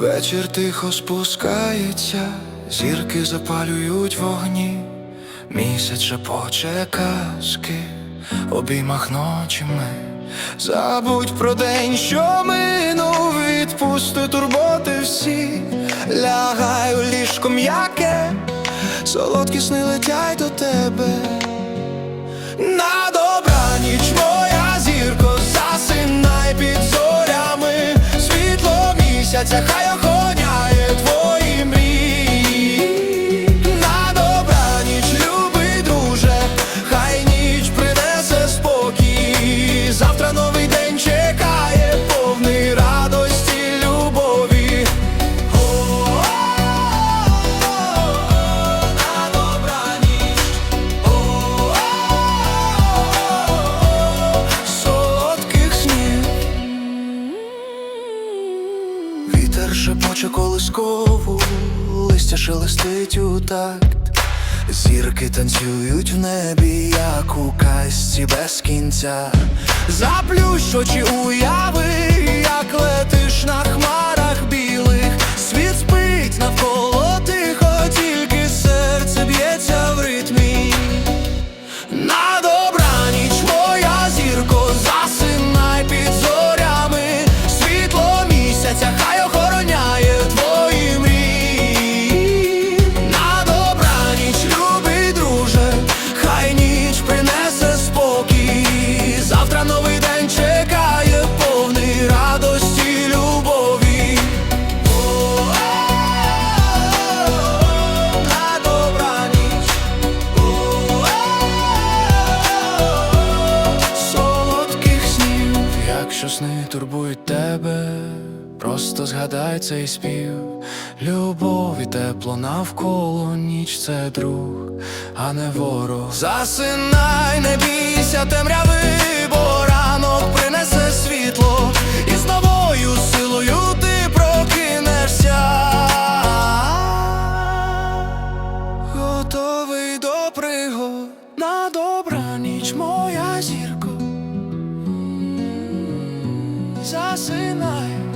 Вечір тихо спускається, зірки запалюють вогні, місяць шепоче казки, в обіймах ночі ми забудь про день, що минув, відпусти турботи всі, лягай у ліжко м'яке, солодкі сни летять до тебе. На добраніч, моя зірко, засинай під зорями, світло місяця, хай колискову, листя шелестить у такт. Зірки танцюють в небі, як у касті без кінця. Заплющ очі уяви, сни турбують тебе, просто згадай цей спів, любов і тепло навколо ніч це друг, а не ворог. Засинай, не бійся, темряви, бо ранок принесе світло, і з новою силою ти прокинешся. Готовий до пригод на добра ніч моя зіра. засинай.